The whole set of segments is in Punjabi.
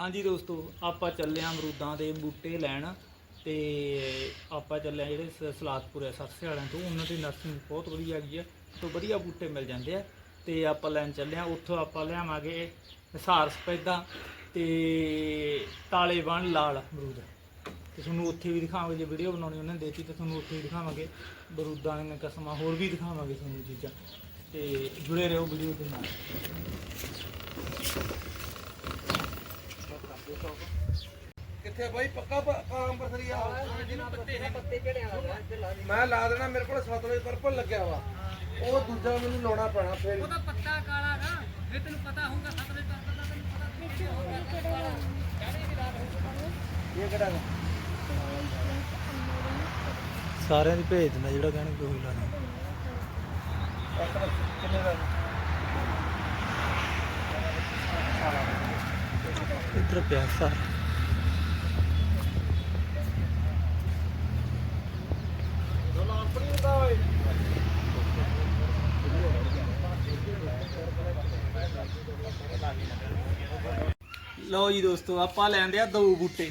ਹਾਂਜੀ ਦੋਸਤੋ, ਆਪਾਂ ਚੱਲੇ ਆਂ ਅਮਰੂਦਾਂ ਦੇ ਬੂਟੇ ਲੈਣ ਤੇ ਆਪਾਂ ਚੱਲੇ ਆਂ ਜਿਹੜੇ ਸ- ਸਲਾਦਪੁਰ ਹੈ ਸਰਸੇ ਵਾਲਿਆਂ ਤੋਂ। ਉਹਨਾਂ ਦੀ ਨਰਸਰੀ ਬਹੁਤ ਵਧੀਆ ਹੈਗੀ ਆ ਤੋਂ ਵਧੀਆ ਬੂਟੇ ਮਿਲ ਜਾਂਦੇ ਆ ਤੇ ਆਪਾਂ ਲੈਣ ਚੱਲੇ ਆਂ ਉੱਥੋਂ ਆਪਾਂ ਲਿਆਵਾਂਗੇ ਹਿਸਾਰ ਸਪੈਦਾ ਤੇ ਤਾਲੇ ਲਾਲ ਅਮਰੂਦ। ਤੇ ਤੁਹਾਨੂੰ ਉੱਥੇ ਵੀ ਦਿਖਾਵਾਂਗੇ, ਜੇ ਵੀਡੀਓ ਬਣਾਉਣੀ ਉਹਨਾਂ ਨੇ ਦੇਤੀ ਤਾਂ ਤੁਹਾਨੂੰ ਉੱਥੇ ਵੀ ਦਿਖਾਵਾਂਗੇ। ਬਰੂਦਾਂ ਦੀਆਂ ਕਸਮਾਂ ਹੋਰ ਵੀ ਦਿਖਾਵਾਂਗੇ ਤੁਹਾਨੂੰ ਚੀਜ਼ਾਂ। ਤੇ ਜੁੜੇ ਰਹੋ ਵੀਡੀਓ ਦੇ ਨਾਲ। ਕਿੱਥੇ ਬਾਈ? ਪੱਕਾ ਮੈਂ ਲਾ ਦੇਣਾ ਮੇਰੇ ਕੋਲ ਸਤਲੁਜ ਪਰਪਲ ਲੱਗਿਆ ਵਾ। ਉਹ ਦੂਜਾ ਮੈਨੂੰ ਲਾਉਣਾ ਪੈਣਾ ਫਿਰ। ਉਹਦਾ ਪੱਤਾ ਕਾਲਾ ਨਾ ਫਿਰ ਤੈਨੂੰ ਪਤਾ ਹੋਊਗਾ ਸਤਰੇ ਤੱਕ ਦਾ ਤੈਨੂੰ ਪਤਾ ਇਹ ਕਿਹੜਾ ਵਾ? ਸਾਰਿਆਂ ਦੀ ਭੇਜ ਦਿੰਦਾ ਜਿਹੜਾ ਕਹਿਣਗੇ ਉਹੀ ਲਾਣਾ ਕਿੰਨੇ ਦਾ? ਇੱਧਰ ਪਿਆ ਸਾਰਾ। ਲਓ ਜੀ ਦੋਸਤੋ, ਆਪਾਂ ਲੈਂਦੇ ਆ ਦੋ ਬੂਟੇ,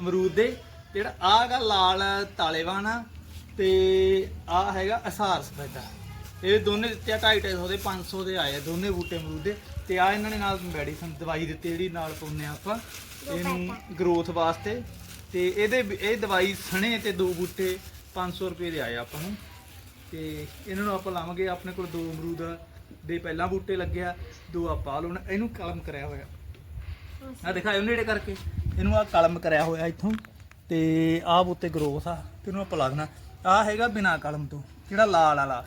ਅਮਰੂਦ ਦੇ, ਜਿਹੜਾ ਆਹ ਹੈਗਾ ਲਾਲ ਤਾਲੇਵਾਨ ਆ ਤੇ ਆਹ ਹੈਗਾ ਅਸਾਰ ਸਫੈਦਾ। ਇਹ ਦੋਨੇ ਦਿੱਤੇ ਆ 250 ਦੇ 500 ਦੇ ਆਏ ਆ ਦੋਨੇ ਬੂਟੇ ਅਮਰੂਦ ਦੇ। ਤੇ ਆ ਇਹਨਾਂ ਨੇ ਨਾਲ ਮੈਡੀਸਨ ਦਵਾਈ ਦਿੱਤੀ ਜਿਹੜੀ ਨਾਲ ਪਾਉਂਦੇ ਆ ਆਪਾਂ। ਇਹਨੂੰ ਗਰੋਥ ਵਾਸਤੇ। ਤੇ ਇਹਦੇ ਇਹ ਦਵਾਈ ਸਣੇ ਤੇ ਦੋ ਬੂਟੇ 500 ਰੁਪਏ ਦੇ ਆਏ ਆਪਾਂ ਨੂੰ। ਤੇ ਇਹਨਾਂ ਨੂੰ ਆਪਾਂ ਲਾਵਾਂਗੇ ਆਪਣੇ ਕੋਲ ਦੋ ਅਮਰੂਦ ਦੇ ਪਹਿਲਾਂ ਬੂਟੇ ਲੱਗਿਆ ਦੋ ਆਪਾਂ ਲਾਉਣ। ਇਹਨੂੰ ਕਲਮ ਕਰਿਆ ਹੋਇਆ। ਆ ਦਿਖਾਇਓ ਨੇੜੇ ਕਰਕੇ। ਇਹਨੂੰ ਆ ਕਲਮ ਕਰਿਆ ਹੋਇਆ ਇੱਥੋਂ। ਤੇ ਆਹ ਬੂਟੇ ਗਰੋਥ ਆ। ਤੇ ਇਹਨੂੰ ਆਪਾਂ ਲਾ ਦੇਣਾ। ਆ ਹੈਗਾ ਬਿਨਾ ਕਲਮ ਤੋਂ ਜਿਹੜਾ ਲਾਲ ਵਾਲਾ।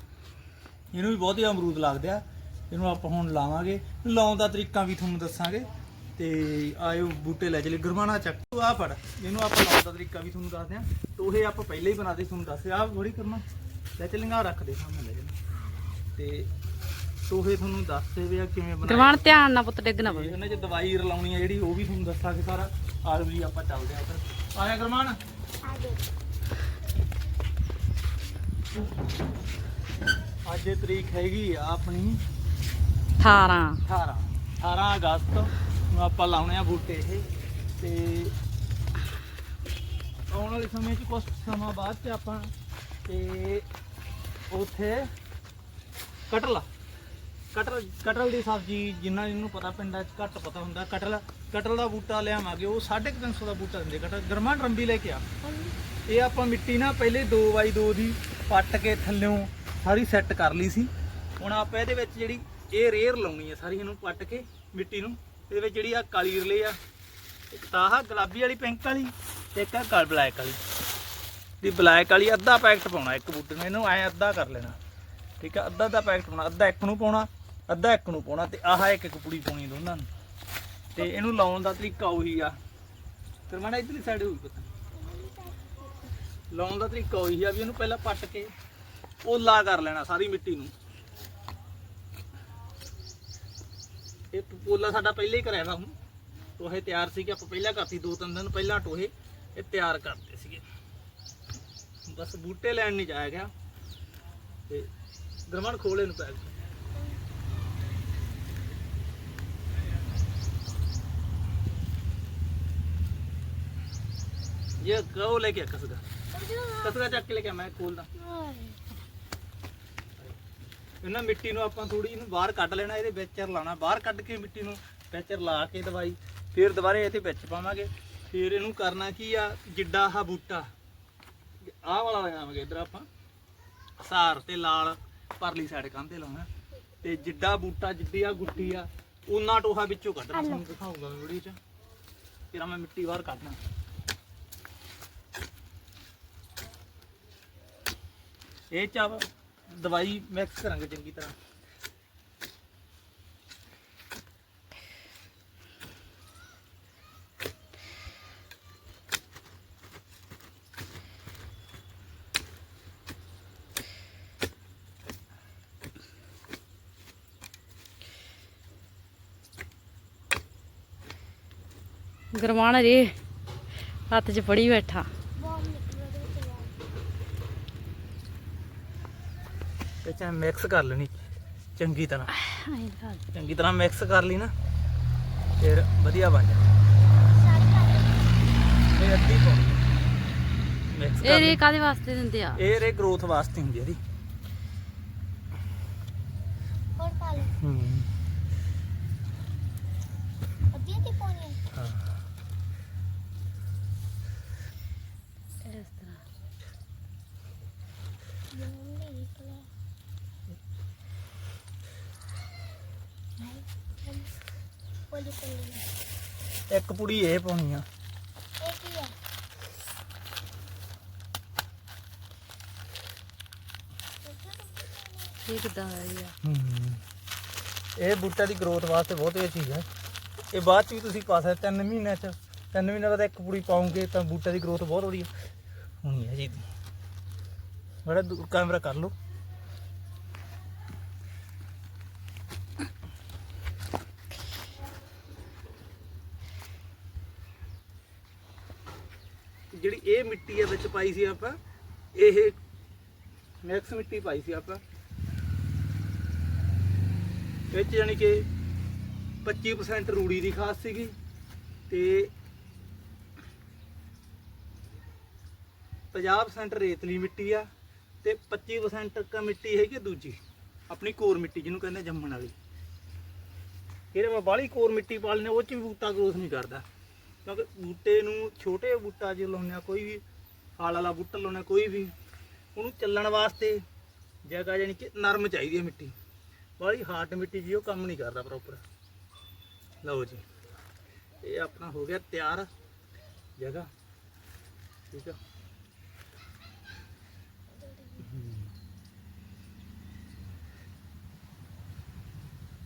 ਇਹਨੂੰ ਵੀ ਬਹੁਤ ਹੀ ਅਮਰੂਦ ਲੱਗਦੇ ਆ। ਇਹਨੂੰ ਆਪਾਂ ਹੁਣ ਲਾਵਾਂਗੇ। ਲਾਉਣ ਦਾ ਤਰੀਕਾ ਵੀ ਤੁਹਾਨੂੰ ਦੱਸਾਂਗੇ। ਤੇ ਆਇਓ ਬੂਟੇ ਲੈ ਚਲੇ ਗਰਮਾਣਾ ਚੱਕ। ਤੂੰ ਆ ਫੜ। ਇਹਨੂੰ ਆਪਾਂ ਲਾਉਣ ਦਾ ਤਰੀਕਾ ਵੀ ਤੁਹਾਨੂੰ ਦੱਸਦੇ ਆ। ਟੋਹੇ ਆਪਾਂ ਪਹਿਲਾਂ ਹੀ ਬਣਾਦੇ ਤੁਹਾਨੂੰ ਦੱਸੇ। ਆ ਬੜੀ ਕਰਨਾ। ਲੈ ਚਲਿੰਗਾ ਰੱਖ ਦੇ। ਸਾਹਮਣੇ ਲੈ ਜਾਣਾ ਤੇ ਟੋਹੇ ਤੁਹਾਨੂੰ ਦੱਸਦੇ ਵੀ ਆ ਕਿਵੇਂ ਬਣਾਏ। ਗਰਵਾਨ ਧਿਆਨ ਨਾਲ ਪੁੱਤ ਡਿੱਗ ਨਾ ਪਵੇ। ਇਹਨਾਂ 'ਚ ਦਵਾਈ ਰਲਾਉਣੀ ਆ ਜਿਹੜੀ ਉਹ ਵੀ ਤੁਹਾਨੂੰ ਦੱਸਾਂਗੇ ਸਾਰਾ। ਆਲ ਵੀ ਆਪਾਂ ਚੱਲਦੇ ਆ ਉੱਧਰ। ਆਇਆ ਕਰਮਾਨ ਅੱਜ ਇਹ ਤਰੀਕ ਹੈਗੀ ਆ ਆਪਣੀ 18 18 18 ਅਗਸਤ ਨੂੰ ਆਪਾਂ ਲਾਉਣੇ ਆ ਬੂਟੇ ਇਹ। ਤੇ ਆਉਣ ਵਾਲੇ ਸਮੇਂ 'ਚ ਕੁਝ ਸਮਾਂ ਬਾਅਦ 'ਚ ਆਪਾਂ ਤੇ ਉੱਥੇ ਕਟਲਾ। ਕਟਲ ਕਟਲ ਦੀ ਸਬਜ਼ੀ ਜਿੰਨਾ ਜਿਹਨੂੰ ਪਤਾ ਪਿੰਡਾਂ 'ਚ ਘੱਟ ਪਤਾ ਹੁੰਦਾ। ਕਟਲ ਕਟਲ ਦਾ ਬੂਟਾ ਲਿਆਵਾਂਗੇ ਉਹ 350 ਦਾ ਬੂਟਾ ਦਿੰਦੇ ਕਟਲ। ਗਰਮਾ ਰੰਬੀ ਲੈ ਕੇ ਆ। ਇਹ ਆਪਾਂ ਮਿੱਟੀ ਨਾ ਪਹਿਲੇ 2x2 ਦੀ ਪੱਟ ਕੇ ਥੱਲਿਓਂ ਸਾਰੀ ਸੈੱਟ ਕਰ ਲਈ ਸੀ। ਹੁਣ ਆਪਾਂ ਇਹਦੇ ਵਿੱਚ ਜਿਹੜੀ ਇਹ ਰੇਅਰ ਲਾਉਣੀ ਹੈ ਸਾਰੀ ਇਹਨੂੰ ਪੱਟ ਕੇ ਮਿੱਟੀ ਨੂੰ। ਇਹਦੇ ਵਿੱਚ ਜਿਹੜੀ ਆ ਕਾਲੀ ਰਲੇ ਆ, ਇੱਕ ਤਾਂ ਆਹ ਗੁਲਾਬੀ ਵਾਲੀ ਪਿੰਕ ਵਾਲੀ ਤੇ ਇੱਕ ਆ ਕਾਲ ਬਲੈਕ ਵਾਲੀ। ਦੀ ਬਲੈਕ ਵਾਲੀ ਅੱਧਾ ਪੈਕਟ ਪਾਉਣਾ, ਇੱਕ ਬੂਟੇ ਨੂੰ। ਇਹਨੂੰ ਐ ਅੱਧਾ ਕਰ ਲੈਣਾ। ਠੀਕ ਆ? ਅੱਧਾ ਅੱਧਾ ਪੈਕਟ ਪਾਉਣਾ, ਅੱਧਾ ਇੱਕ ਨੂੰ ਪਾਉਣਾ, ਅੱਧਾ ਇੱਕ ਨੂੰ ਪਾਉਣਾ ਤੇ ਆਹ ਇੱਕ ਇੱਕ ਪੁੜੀ ਪਾਉਣੀ ਦੋਨਾਂ ਨੂੰ। ਤੇ ਇਹਨੂੰ ਲਾਉਣ ਦਾ ਤਰੀਕਾ ਉਹੀ ਆ। ਫਿਰ ਮਾੜਾ ਇਧਰਲੀ ਸਾਈਡ ਹੋਈ ਪਤਾ। ਲਾਉਣ ਦਾ ਤਰੀਕਾ ਉਹੀ ਆ ਵੀ ਇਹਨੂੰ ਪਹਿਲਾਂ ਪੱਟ ਕੇ ਓਲਾ ਕਰ ਲੈਣਾ ਸਾਰੀ ਮਿੱਟੀ ਨੂੰ। ਇਹ ਪੋਲਾ ਸਾਡਾ ਪਹਿਲਾਂ ਹੀ ਕਰਿਆ ਵਾ ਹੁਣ। ਟੋਹੇ ਤਿਆਰ ਸੀਗੇ ਆਪਾਂ ਪਹਿਲਾਂ ਕਰਤੀ ਦੋ ਤਿੰਨ ਦਿਨ ਪਹਿਲਾਂ ਟੋਹੇ ਇਹ ਤਿਆਰ ਕਰਦੇ ਸੀਗੇ। ਬਸ ਬੂਟੇ ਲੈਣ ਨਹੀਂ ਜਾਇਆ ਗਿਆ। ਤੇ ਗਰਮਣ ਖੋਲੇ ਨੂੰ ਪੈ ਗਿਆ ਇਹ ਕਹੋ ਲੈ ਕੇ ਆ ਕਸਗਾ? ਕਸਗਾ ਚੱਕ ਕੇ ਲੈ ਕੇ ਆ, ਮੈਂ ਖੋਲਦਾ। ਇਹਨਾਂ ਮਿੱਟੀ ਨੂੰ ਆਪਾਂ ਥੋੜੀ ਇਹਨੂੰ ਬਾਹਰ ਕੱਢ ਲੈਣਾ ਇਹਦੇ ਵਿੱਚ ਰਲਾਣਾ ਬਾਹਰ ਕੱਢ ਕੇ ਮਿੱਟੀ ਨੂੰ ਵਿੱਚ ਰਲਾ ਕੇ ਦਵਾਈ ਫਿਰ ਦੁਬਾਰੇ ਇਹਦੇ ਵਿੱਚ ਪਾਵਾਂਗੇ। ਫਿਰ ਇਹਨੂੰ ਕਰਨਾ ਕੀ ਆ? ਜਿੱਡਾ ਆਹ ਬੂਟਾ। ਆਹ ਵਾਲਾ ਲਗਾਵਾਂਗੇ ਇਧਰ ਆਪਾਂ। ਸਾਰ ਤੇ ਲਾਲ ਪਰਲੀ ਸਾਈਡ ਕੰਧ ਤੇ ਲਾਉਣਾ। ਤੇ ਜਿੱਡਾ ਬੂਟਾ ਜਿੱਡੀ ਆ ਗੁੱਟੀ ਆ ਉਹਨਾਂ ਟੋਹਾ ਵਿੱਚੋਂ ਕੱਢਣਾ ਤੁਹਾਨੂੰ ਦਿਖਾਉਂਗਾ ਮੈਂ ਵੀਡੀਓ 'ਚ। ਫਿਰ ਮੈਂ ਮਿੱਟੀ ਬਾਹਰ ਕੱਢਣਾ। ਇਹ ਚ ਆਪਾਂ ਦਵਾਈ ਮਿਕਸ ਕਰਾਂਗੇ ਚੰਗੀ ਤਰ੍ਹਾਂ। ਗਰਵਾਨ ਰੇ ਹੱਥ 'ਚ ਫੜੀ ਬੈਠਾ। ਇਹ ਚ ਮਿਕਸ ਕਰ ਲੈਣੀ ਚੰਗੀ ਤਰ੍ਹਾਂ। ਚੰਗੀ ਤਰ੍ਹਾਂ ਮਿਕਸ ਕਰ ਲਈ ਨਾ ਫਿਰ ਵਧੀਆ ਬਣ ਜਾਣਾ। ਅੱਧੀ ਪਾਉਣੀ ਮਿਕਸ ਇਹ ਰੇ ਕਾਦੇ ਵਾਸਤੇ ਦਿੰਦੇ ਆ? ਇਹ ਰੇ ਗਰੋਥ ਵਾਸਤੇ ਹੁੰਦੀ ਆ ਇਹਦੀ। ਹੋਰ ਪਾ ਲਓ ਹੂੰ। ਅੱਧੀ ਅੱਧੀ ਪਾਉਣੀ ਹੈ। ਹਾਂ ਇਸ ਤਰ੍ਹਾਂ। ਪੋਲੀ ਇੱਕ ਪੁੜੀ ਇਹ ਪਾਉਣੀ ਆ। ਇਹ ਕੀ ਹੈ ਇਹ ਕਿਦਾਂ ਆਈ ਆ? ਹੂੰ। ਇਹ ਬੂਟਾ ਦੀ ਗਰੋਥ ਵਾਸਤੇ ਬਹੁਤ ਵਧੀਆ ਚੀਜ਼ ਹੈ ਇਹ ਬਾਅਦ ਚ ਵੀ ਤੁਸੀਂ ਪਾ ਸਕਦੇ ਤਿੰਨ ਮਹੀਨਿਆਂ ਚ। ਤਿੰਨ ਮਹੀਨਿਆਂ ਬਾਅਦ ਇੱਕ ਪੁੜੀ ਪਾਉਂਗੇ ਤਾਂ ਬੂਟੇ ਦੀ ਗਰੋਥ ਬਹੁਤ ਵਧੀਆ। ਹੋਣੀ ਹੈ ਜੀ। ਬੜਾ ਦੂਰ ਕੈਮਰਾ ਕਰ ਲਓ। ਇਹ ਮਿੱਟੀ ਹੈ ਵਿੱਚ ਪਾਈ ਸੀ ਆਪਾਂ, ਇਹ ਮਿਕਸ ਮਿੱਟੀ ਪਾਈ ਸੀ ਆਪਾਂ। ਵਿੱਚ 'ਚ ਯਾਨੀ ਕਿ 25% ਰੂੜੀ ਦੀ ਖਾਸ ਸੀਗੀ ਤੇ 50% ਰੇਤਲੀ ਮਿੱਟੀ ਆ ਤੇ 25% ਕਾ ਮਿੱਟੀ ਹੈਗੀ ਦੂਜੀ, ਆਪਣੀ ਕੋਰ ਮਿੱਟੀ ਜਿਹਨੂੰ ਕਹਿੰਦੇ ਜੰਮਣ ਵਾਲੀ। ਇਹਦੇ ਮੈਂ ਬਾਹਲੀ ਕੋਰ ਮਿੱਟੀ ਪਾ ਲੈਨੇ ਉਹ ਚ ਵੀ ਬੂਟਾ ਗਰੋਥ ਨਹੀਂ ਕਰਦਾ। ਕਿਉਂਕਿ ਬੂਟੇ ਨੂੰ ਛੋਟੇ ਬੂਟਾ ਜੇ ਲਾਉਂਦੇ ਆ, ਕੋਈ ਵੀ ਫਲ ਵਾਲਾ ਬੂਟਾ ਲਾਉਂਦੇ ਆ, ਕੋਈ ਵੀ, ਉਹਨੂੰ ਚੱਲਣ ਵਾਸਤੇ ਜਗ੍ਹਾ ਜਾਨੀ ਕਿ ਨਰਮ ਚਾਹੀਦੀ ਹੈ ਮਿੱਟੀ। ਬਾਹਲੀ ਹਾਰਡ ਮਿੱਟੀ ਜੀ, ਉਹ ਕੰਮ ਨਹੀਂ ਕਰਦਾ ਪ੍ਰੋਪਰ ਲਓ ਜੀ, ਇਹ ਆਪਣਾ ਹੋ ਗਿਆ ਤਿਆਰ ਜਗ੍ਹਾ, ਠੀਕ ਆ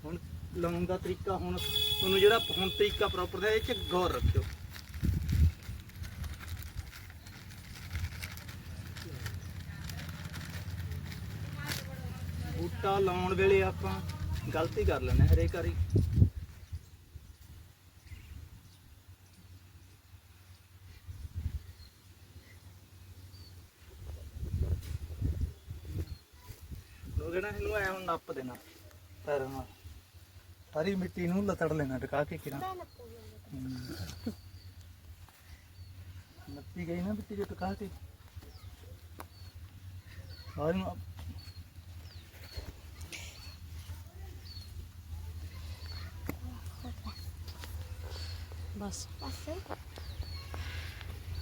ਹੁਣ ਲਾਉਣ ਦਾ ਤਰੀਕਾ ਹੁਣ ਤੁਹਾਨੂੰ ਜਿਹੜਾ ਹੁਣ ਤਰੀਕਾ ਪ੍ਰੋਪਰ ਦਾ ਇਹ ਚ ਗੌਰ ਰੱਖਿਓ। ਬੂਟਾ ਲਾਉਣ ਵੇਲੇ ਆਪਾਂ ਗਲਤੀ ਕਰ ਲੈਂਦੇ ਹਾਂ ਹਰੇਕ ਵਾਰੀ। ਲੋਗੇ ਨਾ ਇਹਨੂੰ ਐ ਹੁਣ ਨੱਪ ਦੇਣਾ ਪੈਰਾਂ ਨਾਲ। ਸਾਰੀ ਮਿੱਟੀ ਨੂੰ ਲਤੜ ਲੈਣਾ ਟਕਾ ਕੇ ਕਿਰਾਂ ਮੈਂ ਨਾ ਪਾਉਂਗਾ ਨੱਪੀ ਗਈ ਨਾ ਮਿੱਟੀ ਜੇ ਟਕਾ ਕੇ। ਸਾਰੀ ਨੂੰ ਬਸ। ਬਸ।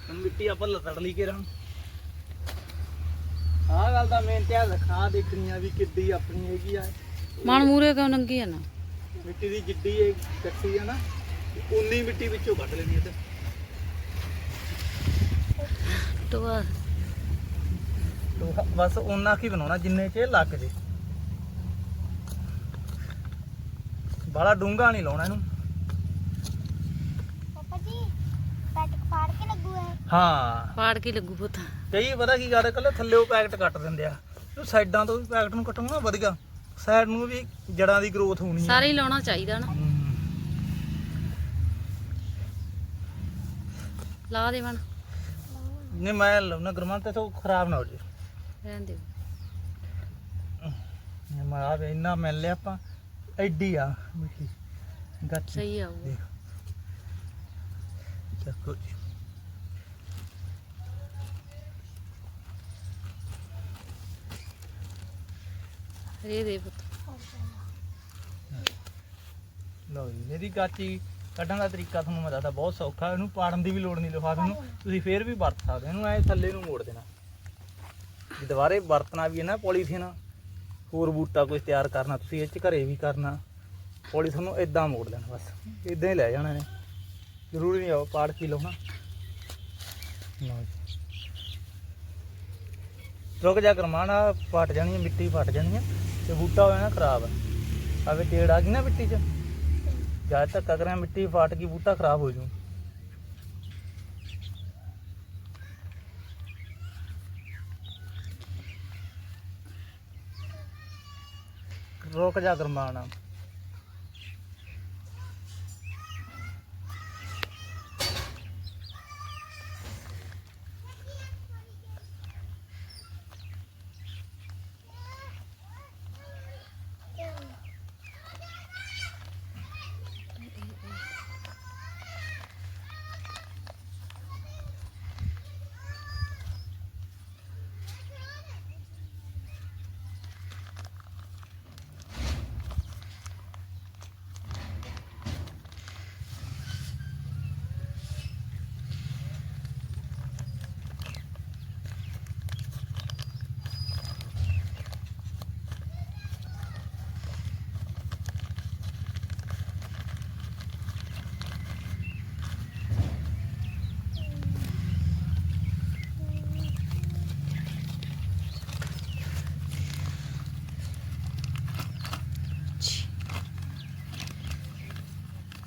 ਹੁਣ ਮਿੱਟੀ ਆਪਾਂ ਲਤੜ ਲਈ ਕਿਰਾਂ ਆਹ ਗੱਲ ਦਾ ਮੇਨ ਧਿਆਨ ਰੱਖਣਾ ਦੇਖਣੀ ਆ ਵੀ ਕਿੱਡੀ ਆਪਣੀ ਹੈਗੀ ਆ। ਮਨ ਮੂਰੇ ਕਿਉਂ ਨੰਗੀ ਆ ਨਾ? ਮਿੱਟੀ ਦੀ ਜਿੱਡੀ ਇਹ ਕੱਟੀ ਆ ਨਾ ਉਨੀ ਮਿੱਟੀ ਵਿੱਚੋਂ ਕੱਢ ਲੈਣੀ ਹੈ ਤੇ। ਟੋਆ ਬਸ ਉਹਨਾਂ ਕੀ ਬਣਾਉਣਾ ਜਿੰਨੇ ਚ ਇਹ ਲੱਗ ਜੇ। ਬਾਲਾ ਡੂੰਗਾ ਨਹੀਂ ਲਾਉਣਾ ਇਹਨੂੰ। ਪਾਪਾ ਜੀ ਪੈਟ ਫਾੜ ਕੇ ਲੱਗੂ ਹੈ ਹਾਂ। ਪਾੜ ਕੇ ਲੱਗੂ ਪੁੱਤ। ਕਈ ਪਤਾ ਕੀ ਕਰਦੇ ਕੱਲੇ ਥੱਲੇ ਪੈਕਟ ਕੱਟ ਦਿੰਦੇ ਆ। ਉਹ ਸਾਈਡਾਂ ਤੋਂ ਵੀ ਪੈਕਟ ਨੂੰ ਕੱਟਣਾ ਨਾ ਵਧੀਆ। ਸਾਈਡ ਨੂੰ ਵੀ ਜੜਾਂ ਦੀ ਗਰੋਥ ਹੋਣੀ ਆ। ਸਾਰੇ ਹੀ ਲਾਉਣਾ ਚਾਹੀਦਾ ਨਾ। ਹੂੰ। ਲਾ ਦੇ ਮਨ ਨਹੀਂ ਮੈਂ ਲਾਉਣਾ ਗਰਮਾ ਤੇ ਤੋਂ ਖਰਾਬ ਨਾ ਹੋ ਜੇ। ਰਹਿਣ ਦੇ। ਮੈਂ ਆ ਵੇ ਇੰਨਾ ਮਿਲ ਲਿਆ ਆਪਾਂ ਐਡੀ ਆ। ਮਿੱਠੀ ਗੱਚ ਸਹੀ ਆਊਗਾ ਦੇਖ। ਚੱਕੋ ਜੀ। ਰੇ ਦੇ ਪੁੱਤ। ਲਓ ਜੀ ਇਹਦੀ ਗਾਚੀ ਕੱਢਣ ਦਾ ਤਰੀਕਾ ਤੁਹਾਨੂੰ ਮੈਂ ਦੱਸਦਾ ਬਹੁਤ ਸੌਖਾ ਇਹਨੂੰ ਪਾੜਨ ਦੀ ਵੀ ਲੋੜ ਨਹੀਂ ਲਿਫਾਫੇ ਨੂੰ। ਤੁਸੀਂ ਫੇਰ ਵੀ ਵਰਤ ਸਕਦੇ ਇਹਨੂੰ ਐ ਥੱਲੇ ਨੂੰ ਮੋੜ ਦੇਣਾ। ਜੇ ਦੁਬਾਰੇ ਵਰਤਣਾ ਵੀ ਹੈ ਨਾ ਪੋਲੀਥੀਨ। ਹੋਰ ਬੂਟਾ ਕੁਝ ਤਿਆਰ ਕਰਨਾ ਤੁਸੀਂ ਇਹ ਚ ਘਰੇ ਵੀ ਕਰਨਾ। ਪੋਲੀਥੀਨ ਨੂੰ ਇਦਾਂ ਮੋੜ ਦੇਣਾ ਬਸ ਇਦਾਂ ਹੀ ਲੈ ਜਾਣਾ ਨੇ ਜ਼ਰੂਰੀ ਨਹੀਂ ਆ ਪਾੜ ਕੇ ਲਾਉਣਾ। ਲਓ ਜੀ। ਰੁਕ ਜਾ ਕਰਮਾਣਾ ਫਟ ਜਾਣੀ ਮਿੱਟੀ ਫਟ ਜਾਣੀ ਹੈ। ਤੇ ਬੂਟਾ ਹੋਇਆ ਨਾ ਖਰਾਬ। ਆਵੇ ਟੇੜ ਆ ਗਈ ਨਾ ਮਿੱਟੀ 'ਚ। ਜਦ ਤੱਕ ਅਗਰ ਮਿੱਟੀ ਫਾਟ ਗਈ, ਬੂਟਾ ਖਰਾਬ ਹੋ ਜੂ ਰੁਕ ਜਾ ਕਰਮਾਣਾ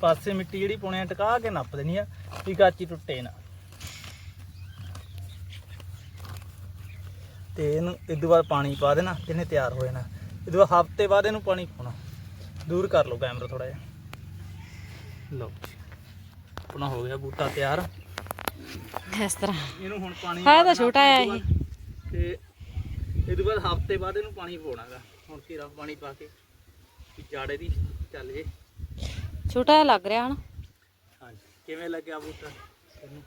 ਪਾਸੇ ਮਿੱਟੀ ਜਿਹੜੀ ਪੁਣੇ ਟਿਕਾ ਕੇ ਨੱਪ ਦੇਣੀ ਆ ਵੀ ਗਾਚੀ ਟੁੱਟੇ ਨਾ। ਤੇ ਇਹਨੂੰ ਤੋਂ ਬਾਅਦ ਪਾਣੀ ਪਾ ਦੇਣਾ ਇਹਨੇ ਤਿਆਰ ਹੋ ਜਾਣਾ। ਤੋਂ ਬਾਅਦ ਹਫ਼ਤੇ ਬਾਅਦ ਇਹਨੂੰ ਪਾਣੀ ਪਾਉਣਾ। ਦੂਰ ਕਰ ਲਓ ਕੈਮਰਾ ਥੋੜਾ ਜਿਹਾ। ਲਓ ਜੀ। ਆਪਣਾ ਹੋ ਗਿਆ ਬੂਟਾ ਤਿਆਰ। ਇਸ ਤਰ੍ਹਾਂ। ਇਹਨੂੰ ਹੁਣ ਪਾਣੀ ਹੈ ਤਾਂ ਛੋਟਾ ਆ ਇਹ ਤੋਂ ਬਾਅਦ। ਤੇ ਇਹ ਤੋਂ ਬਾਅਦ ਹਫ਼ਤੇ ਬਾਅਦ ਇਹਨੂੰ ਪਾਣੀ ਪਾਉਣਾਗਾ। ਹੁਣ ਕੀਰਾ ਪਾਣੀ ਪਾ ਕੇ ਜੜ ਇਹਦੀ ਚੱਲ ਜੇ। ਛੋਟਾ ਜਿਹਾ ਲੱਗ ਰਿਹਾ ਹਨ। ਹਾਂਜੀ ਕਿਵੇਂ ਲੱਗਿਆ ਬੂਟਾ? ਤੁਹਾਨੂੰ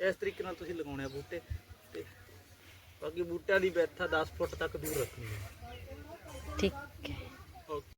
ਇਸ ਤਰੀਕੇ ਨਾਲ ਤੁਸੀਂ ਲਗਾਉਣੇ ਆ ਬੂਟੇ ਤੇ ਬਾਕੀ ਬੂਟਿਆਂ ਦੀ ਆ 10 ਫੁੱਟ ਤੱਕ ਦੂਰ ਰੱਖਣੀ ਹੈ। ਠੀਕ ਹੈ।